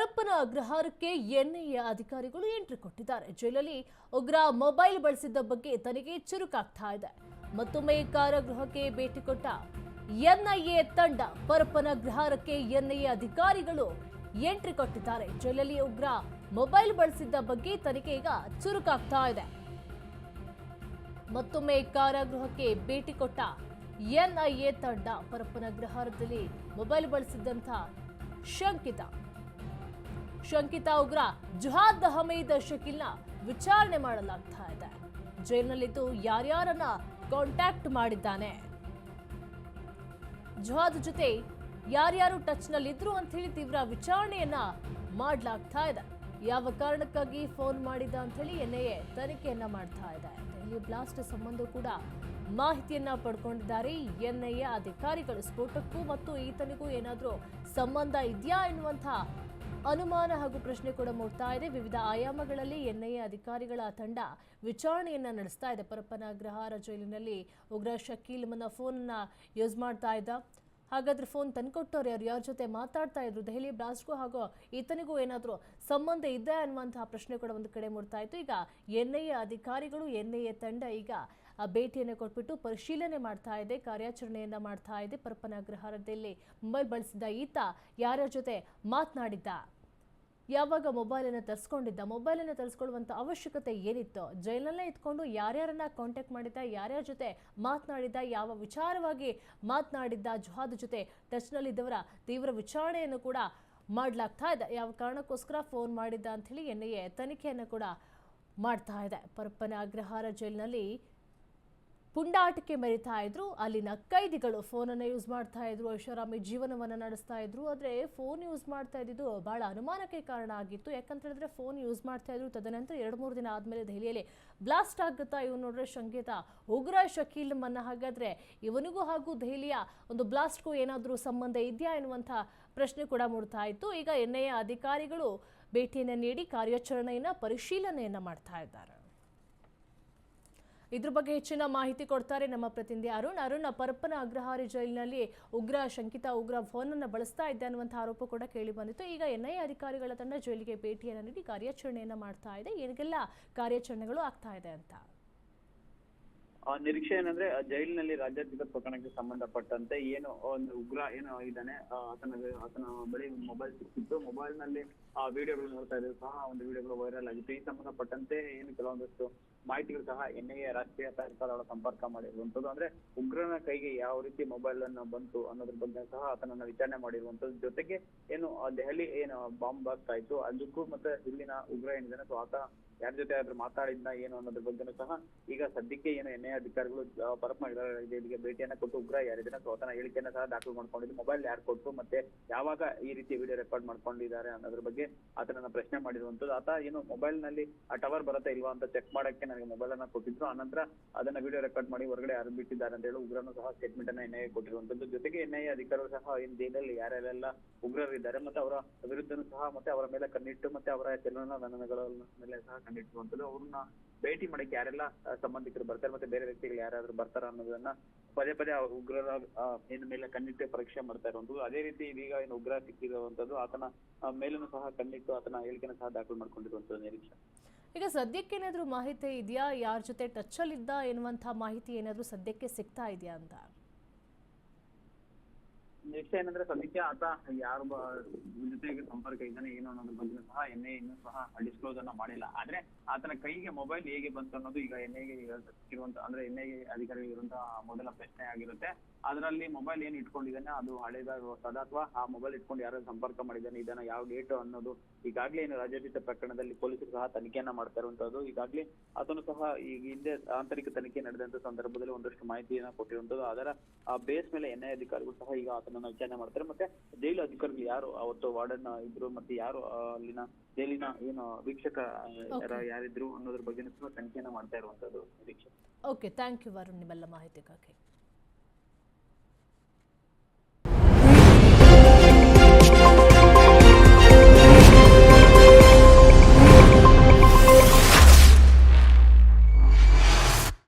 ಪರಪ್ಪನ ಅಗ್ರಹಾರಕ್ಕೆ ಎನ್ಐಎ ಅಧಿಕಾರಿಗಳು ಎಂಟ್ರಿ ಕೊಟ್ಟಿದ್ದಾರೆ. ಜೈಲಲ್ಲಿ ಉಗ್ರ ಮೊಬೈಲ್ ಬಳಸಿದ್ದ ಬಗ್ಗೆ ತನಿಖೆ ಚುರುಕಾಗ್ತಾ ಇದೆ. ಮತ್ತೊಮ್ಮೆ ಕಾರಾಗೃಹಕ್ಕೆ ಭೇಟಿ ಕೊಟ್ಟ ಎನ್ಐಎ ತಂಡ ಪರಪ್ಪನ ಅಗ್ರಹಾರಕ್ಕೆ ಎನ್ಐಎ ಅಧಿಕಾರಿಗಳು ಎಂಟ್ರಿ ಕೊಟ್ಟಿದ್ದಾರೆ. ಜೈಲಲ್ಲಿ ಉಗ್ರ ಮೊಬೈಲ್ ಬಳಸಿದ್ದ ಬಗ್ಗೆ ತನಿಖೆ ಈಗ ಚುರುಕಾಗ್ತಾ ಇದೆ. ಮತ್ತೊಮ್ಮೆ ಕಾರಾಗೃಹಕ್ಕೆ ಭೇಟಿ ಕೊಟ್ಟ ಎನ್ಐಎ ತಂಡ ಪರಪ್ಪನ ಅಗ್ರಹಾರದಲ್ಲಿ ಮೊಬೈಲ್ ಬಳಸಿದ್ದಂಥ ಶಂಕಿತ ಶಂಕಿತ ಉಗ್ರ ಜುಹಾದ್ ಹಮೀದ್ ಶಕೀಲ್ನ ವಿಚಾರಣೆ ಮಾಡಲಾಗ್ತಾ ಇದೆ. ಜೈಲಿನಲ್ಲಿದ್ದು ಯಾರ್ಯಾರನ್ನ ಕಾಂಟ್ಯಾಕ್ಟ್ ಮಾಡಿದ್ದಾನೆ? ಜುಹಾದ್ ಜೊತೆ ಯಾರ್ಯಾರು ಟಚ್ನಲ್ಲಿದ್ರು ಅಂತ ಹೇಳಿ ತೀವ್ರ ವಿಚಾರಣೆಯನ್ನ ಮಾಡಲಾಗ್ತಾ ಇದೆ. ಯಾವ ಕಾರಣಕ್ಕಾಗಿ ಫೋನ್ ಮಾಡಿದ ಅಂತ ಹೇಳಿ ಎನ್ಐಎ ತನಿಖೆಯನ್ನ ಮಾಡ್ತಾ ಇದೆ. ದೆಹಲಿ ಬ್ಲಾಸ್ಟ್ ಸಂಬಂಧ ಕೂಡ ಮಾಹಿತಿಯನ್ನ ಪಡ್ಕೊಂಡಿದ್ದಾರೆ. ಎನ್ಐಎ ಅಧಿಕಾರಿಗಳು ಸ್ಫೋಟಕ್ಕೂ ಮತ್ತು ಈತನಿಗೂ ಏನಾದರೂ ಸಂಬಂಧ ಇದೆಯಾ ಎನ್ನುವಂಥ ಅನುಮಾನ ಹಾಗೂ ಪ್ರಶ್ನೆ ಕೂಡ ಮೂಡ್ತಾ ಇದೆ. ವಿವಿಧ ಆಯಾಮಗಳಲ್ಲಿ ಎನ್ಐಎ ಅಧಿಕಾರಿಗಳ ತಂಡ ವಿಚಾರಣೆಯನ್ನ ನಡೆಸ್ತಾ ಇದೆ. ಪರಪ್ಪನ ಜೈಲಿನಲ್ಲಿ ಉಗ್ರ ಶಕೀಲ್ ಮನ್ನ ಫೋನ್ನ ಯೂಸ್ ಮಾಡ್ತಾ ಇದ್ದ. ಹಾಗಾದ್ರೆ ಫೋನ್ ತಂದ್ಕೊಟ್ಟವ್ರು ಯಾರು? ಯಾರ ಜೊತೆ ಮಾತಾಡ್ತಾ ಇದ್ರು? ದೆಹಲಿ ಬ್ಲಾಸ್ಟ್ಗೂ ಹಾಗೂ ಈತನಿಗೂ ಏನಾದರೂ ಸಂಬಂಧ ಇದೆ ಅನ್ನುವಂತಹ ಪ್ರಶ್ನೆ ಕೂಡ ಒಂದು ಕಡೆ ಮೂಡ್ತಾ ಇತ್ತು. ಈಗ ಎನ್ಐಎ ಅಧಿಕಾರಿಗಳು, ಎನ್ಐಎ ತಂಡ ಈಗ ಆ ಭೇಟಿಯನ್ನು ಕೊಟ್ಬಿಟ್ಟು ಪರಿಶೀಲನೆ ಮಾಡ್ತಾ ಇದೆ, ಕಾರ್ಯಾಚರಣೆಯನ್ನ ಮಾಡ್ತಾ ಇದೆ. ಪರಪ್ಪನ ಗ್ರಹಾರದಲ್ಲಿ ಮೊಬೈಲ್ ಬಳಸಿದ್ದ ಈತ ಯಾರ್ಯಾರ ಜೊತೆ ಮಾತನಾಡಿದ್ದ? ಯಾವಾಗ ಮೊಬೈಲನ್ನು ತರಿಸ್ಕೊಂಡಿದ್ದ? ಮೊಬೈಲನ್ನು ತರಿಸ್ಕೊಳ್ಳುವಂಥ ಅವಶ್ಯಕತೆ ಏನಿತ್ತು? ಜೈಲಲ್ಲೇ ಇದ್ಕೊಂಡು ಯಾರ್ಯಾರನ್ನ ಕಾಂಟ್ಯಾಕ್ಟ್ ಮಾಡಿದ್ದ? ಯಾರ್ಯಾರ ಜೊತೆ ಮಾತನಾಡಿದ್ದ? ಯಾವ ವಿಚಾರವಾಗಿ ಮಾತನಾಡಿದ್ದ? ಜುಹಾದ್ ಜೊತೆ ಟಚ್ನಲ್ಲಿದ್ದವರ ತೀವ್ರ ವಿಚಾರಣೆಯನ್ನು ಕೂಡ ಮಾಡಲಾಗ್ತಾ ಇದೆ. ಯಾವ ಕಾರಣಕ್ಕೋಸ್ಕರ ಫೋನ್ ಮಾಡಿದ್ದ ಅಂಥೇಳಿ ಎನ್ ಐ ತನಿಖೆಯನ್ನು ಕೂಡ ಮಾಡ್ತಾ ಇದೆ. ಪರಪ್ಪನ ಅಗ್ರಹಾರ ಜೈಲಿನಲ್ಲಿ ಪುಂಡಾಟಿಕೆ ಮೆರಿತಾ ಇದ್ರು. ಅಲ್ಲಿನ ಕೈದಿಗಳು ಫೋನನ್ನು ಯೂಸ್ ಮಾಡ್ತಾ ಇದ್ರು. ಐಷಾರಾಮಿ ಜೀವನವನ್ನು ನಡೆಸ್ತಾ ಇದ್ರು. ಆದರೆ ಫೋನ್ ಯೂಸ್ ಮಾಡ್ತಾ ಇದ್ದಿದ್ದು ಬಹಳ ಅನುಮಾನಕ್ಕೆ ಕಾರಣ ಆಗಿತ್ತು. ಯಾಕಂತ ಹೇಳಿದ್ರೆ ಫೋನ್ ಯೂಸ್ ಮಾಡ್ತಾ ಇದ್ರು. ತದನಂತರ ಎರಡು ಮೂರು ದಿನ ಆದಮೇಲೆ ದೆಹಲಿಯಲ್ಲಿ ಬ್ಲಾಸ್ಟ್ ಆಗುತ್ತಾ ಇವನು ನೋಡ್ರೆ ಶಂಕಿತ ಉಗ್ರ ಶಕೀಲ್ ಮನ್ನ. ಹಾಗಾದ್ರೆ ಇವನಿಗೂ ಹಾಗೂ ದೆಹಲಿಯ ಒಂದು ಬ್ಲಾಸ್ಟ್ಗೂ ಏನಾದರೂ ಸಂಬಂಧ ಇದೆಯಾ ಎನ್ನುವಂಥ ಪ್ರಶ್ನೆ ಕೂಡ ಮೂಡ್ತಾ ಇತ್ತು. ಈಗ ಎನ್ ಎ ಅಧಿಕಾರಿಗಳು ಭೇಟಿಯನ್ನು ನೀಡಿ ಕಾರ್ಯಾಚರಣೆಯನ್ನು, ಪರಿಶೀಲನೆಯನ್ನ ಮಾಡ್ತಾ ಇದ್ದಾರೆ. ಇದ್ರ ಬಗ್ಗೆ ಹೆಚ್ಚಿನ ಮಾಹಿತಿ ಕೊಡ್ತಾರೆ ನಮ್ಮ ಪ್ರತಿನಿಧಿ ಅರುಣ್. ಅರುಣ್ ಪರಪ್ಪನ ಅಗ್ರಹಾರಿ ಜೈಲಿನಲ್ಲಿ ಉಗ್ರ ಶಂಕಿತ ಉಗ್ರ ಫೋನ್ ಅನ್ನು ಬಳಸ್ತಾ ಇದ್ದೆ ಅನ್ನುವಂತಹ ಆರೋಪ ಕೂಡ ಕೇಳಿ ಬಂದಿತ್ತು. ಈಗ ಎನ್ಐಎ ಅಧಿಕಾರಿಗಳ ತಂಡ ಜೈಲಿಗೆ ಭೇಟಿಯನ್ನು ನೀಡಿ ಕಾರ್ಯಾಚರಣೆಯನ್ನ ಮಾಡ್ತಾ ಇದೆ. ಏನಿಗೆಲ್ಲ ಕಾರ್ಯಾಚರಣೆಗಳು ಆಗ್ತಾ ಇದೆ ಅಂತ. ಆ ನಿರೀಕ್ಷೆ ಏನಂದ್ರೆ ಜೈಲಿನಲ್ಲಿ ರಾಜ್ಯಾದ್ಯಂತ ಪ್ರಕರಣಕ್ಕೆ ಸಂಬಂಧಪಟ್ಟಂತೆ ಏನು ಒಂದು ಉಗ್ರ ಏನು ಇದ್ದಾನೆ. ಆತನ ಆತನ ಬಳಿ ಮೊಬೈಲ್ ಸಿಕ್ಕಿತ್ತು. ಮೊಬೈಲ್ನಲ್ಲಿ ಆ ವಿಡಿಯೋಗಳು ನೋಡ್ತಾ ಇದ್ರು. ಸಹ ಒಂದು ವಿಡಿಯೋಗಳು ವೈರಲ್ ಆಗಿತ್ತು. ಈ ಸಂಬಂಧಪಟ್ಟಂತೆ ಏನು ಕೆಲವೊಂದಷ್ಟು ಮಾಹಿತಿಗಳು ಸಹ ಎನ್ಐಎ ರಾಷ್ಟ್ರೀಯ ತನಿಖಾ ಸಂಪರ್ಕ ಮಾಡಿರುವಂತದ್ದು ಅಂದ್ರೆ ಉಗ್ರನ ಕೈಗೆ ಯಾವ ರೀತಿ ಮೊಬೈಲ್ ಅನ್ನು ಬಂತು ಅನ್ನೋದ್ರ ಬಗ್ಗೆ ಸಹ ಆತನನ್ನ ವಿಚಾರಣೆ ಮಾಡಿರುವಂತದ್ದು ಜೊತೆಗೆ ಏನು ದೆಹಲಿ ಏನು ಬಾಂಬ್ ಬ್ಲಾಸ್ಟ್ ಆಯ್ತು ಅದಕ್ಕೂ ಮತ್ತೆ ಇಲ್ಲಿನ ಉಗ್ರ ಏನಿದ್ದಾನೆ ಸೊ ಆತ ಯಾರ ಜೊತೆ ಆದ್ರೂ ಮಾತಾಡಿದ್ನ ಏನು ಅನ್ನೋದ್ರ ಬಗ್ಗೆನೂ ಸಹ ಈಗ ಸದ್ಯಕ್ಕೆ ಏನು ಎನ್ಐ ಅಧಿಕಾರಿಗಳು ಪರಪ್ ಮಾಡಿದ್ದಾರೆ. ಇಲ್ಲಿಗೆ ಭೇಟಿಯನ್ನ ಕೊಟ್ಟು ಉಗ್ರ ಯಾರಿದ್ದಾನೆ ಸೊ ಆತನ ಹೇಳಿಕೆಯನ್ನ ಸಹ ದಾಖಲು ಮಾಡ್ಕೊಂಡಿದ್ದು. ಮೊಬೈಲ್ ಯಾರು ಕೊಟ್ಟು ಮತ್ತೆ ಯಾವಾಗ ಈ ರೀತಿ ವಿಡಿಯೋ ರೆಕಾರ್ಡ್ ಮಾಡ್ಕೊಂಡಿದ್ದಾರೆ ಅನ್ನೋದ್ರ ಬಗ್ಗೆ ಆತನನ್ನ ಪ್ರಶ್ನೆ ಮಾಡಿರುವಂತದ್ದು ಆತ ಏನು ಮೊಬೈಲ್ನಲ್ಲಿ ಆ ಟವರ್ ಬರುತ್ತಾ ಇಲ್ವಾ ಅಂತ ಚೆಕ್ ಮಾಡಕ್ಕೆ ನನಗೆ ಮೊಬೈಲ್ ಅನ್ನ ಕೊಟ್ಟಿದ್ರು. ಆನಂತರ ಅದನ್ನ ವಿಡಿಯೋ ರೆಕಾರ್ಡ್ ಮಾಡಿ ಹೊರಗಡೆ ಯಾರು ಬಿಟ್ಟಿದ್ದಾರೆ ಅಂತ ಹೇಳಿ ಉಗ್ರನು ಸಹ ಸ್ಟೇಟ್ಮೆಂಟ್ ಅನ್ನ ಎನ್ಐಎ ಕೊಟ್ಟಿರುವಂತದ್ದು. ಜೊತೆಗೆ ಎನ್ಐಎ ಅಧಿಕಾರಿಗಳು ಸಹ ಇನ್ ಜೈಲಲ್ಲಿ ಯಾರ್ಯಾರೆಲ್ಲ ಉಗ್ರರಿದ್ದಾರೆ ಮತ್ತೆ ಅವರ ವಿರುದ್ಧನೂ ಸಹ ಮತ್ತೆ ಅವರ ಮೇಲೆ ಕಣ್ಣಿಟ್ಟು ಮತ್ತೆ ಅವರ ಚಲನವಲನಗಳ ಮೇಲೆ ಸಹ ಕಣ್ಣಿಟ್ಟಿರುವಂತದ್ದು. ಅವ್ರನ್ನ ಭೇಟಿ ಮಾಡಕ್ಕೆ ಯಾರೆಲ್ಲ ಸಂಬಂಧಿಕರು ಬರ್ತಾರೆ ಮತ್ತೆ ಬೇರೆ ವ್ಯಕ್ತಿಗಳು ಯಾರಾದ್ರೂ ಬರ್ತಾರ ಅನ್ನೋದನ್ನ ಪದೇ ಪದೇ ಉಗ್ರರ ಏನ್ ಮೇಲೆ ಕಣ್ಣಿಟ್ಟು ಪರೀಕ್ಷೆ ಮಾಡ್ತಾ ಇರುವಂತದ್ದು. ಅದೇ ರೀತಿ ಇದೀಗ ಏನು ಉಗ್ರ ಸಿಕ್ಕಿರುವಂತದ್ದು. ಆತನ ಮೇಲೂ ಸಹ ಕಣ್ಣಿಟ್ಟು ಆತನ ಹೇಳಿಕೆನ ಸಹ ದಾಖಲು ಮಾಡ್ಕೊಂಡಿರುವಂತದ್ದು ನಿರೀಕ್ಷೆ. ಈಗ ಸದ್ಯಕ್ಕೆ ಏನಾದರೂ ಮಾಹಿತಿ ಇದೆಯಾ? ಯಾರ ಜೊತೆ ಟಚ್ಚಲ್ಲಿದ್ದ ಎನ್ನುವಂಥ ಮಾಹಿತಿ ಏನಾದರೂ ಸದ್ಯಕ್ಕೆ ಸಿಗ್ತಾ ಇದೆಯಾ ಅಂತ? ನೆಕ್ಸ್ಟ್ ಏನಂದ್ರೆ ಸದ್ಯಕ್ಕೆ ಆತ ಯಾರು ಜೊತೆಗೆ ಸಂಪರ್ಕ ಇದ್ದಾನೆ, ಏನು ಅನ್ನೋದ್ರ ಬಗ್ಗೆ ಸಹ ಎನ್ಐ ಇನ್ನೂ ಸಹ ಡಿಸ್ಕ್ಲೋಸ್ ಅನ್ನ ಮಾಡಿಲ್ಲ. ಆದ್ರೆ ಆತನ ಕೈಗೆ ಮೊಬೈಲ್ ಹೇಗೆ ಬಂತು ಅನ್ನೋದು ಈಗ ಎನ್ಐಗೆ ಇರುವಂತ ಅಂದ್ರೆ ಎನ್ಐ ಅಧಿಕಾರಿಗಳು ಇರುವಂತಹ ಮೊದಲ ಪ್ರಶ್ನೆ ಆಗಿರುತ್ತೆ. ಅದರಲ್ಲಿ ಮೊಬೈಲ್ ಏನ್ ಇಟ್ಕೊಂಡಿದ್ದಾನೆ, ಅದು ಹಳೇದಾಗ ಹೊಸದ ಅಥವಾ ಆ ಮೊಬೈಲ್ ಇಟ್ಕೊಂಡು ಯಾರು ಸಂಪರ್ಕ ಮಾಡಿದ್ದಾನೆ ಇದನ್ನ ಯಾವ ಡೇಟ್ ಅನ್ನೋದು ಈಗಾಗಲೇ ಏನು ರಾಜ್ಯಾದ್ಯಂತ ಪ್ರಕರಣದಲ್ಲಿ ಪೊಲೀಸರು ಸಹ ತನಿಖೆಯನ್ನ ಮಾಡ್ತಾ ಇರುವಂತದ್ದು ಈಗಾಗ್ಲೇ ಅದನ್ನು ಸಹ ಈಗ ಹಿಂದೆ ಆಂತರಿಕ ತನಿಖೆ ನಡೆದಂತ ಸಂದರ್ಭದಲ್ಲಿ ಒಂದಷ್ಟು ಮಾಹಿತಿಯನ್ನ ಕೊಟ್ಟಿರುವಂತದ್ದು. ಅದರ ಬೇಸ್ ಮೇಲೆ ಎನ್ಐ ಅಧಿಕಾರಿಗಳು ಸಹ ಈಗ ಆತನನ್ನ ವಿಚಾರಣೆ ಮಾಡ್ತಾರೆ. ಮತ್ತೆ ಜೈಲು ಅಧಿಕಾರಿಗಳು ಯಾರು? ಅವತ್ತು ವಾರ್ಡನ್ ಇದ್ರು ಮತ್ತೆ ಯಾರು ಅಲ್ಲಿನ ಜೈಲಿನ ಏನು ವೀಕ್ಷಕ ಯಾರಿದ್ರು ಅನ್ನೋದ್ರ ಬಗ್ಗೆ ತನಿಖೆಯನ್ನ ಮಾಡ್ತಾ ಇರುವಂತದ್ದು ನಿರೀಕ್ಷೆ ಓಕೆ ಥ್ಯಾಂಕ್ ಯು ವರುಣ್ ನಿಮ್ಮೆಲ್ಲ ಮಾಹಿತಿಗಾಗಿ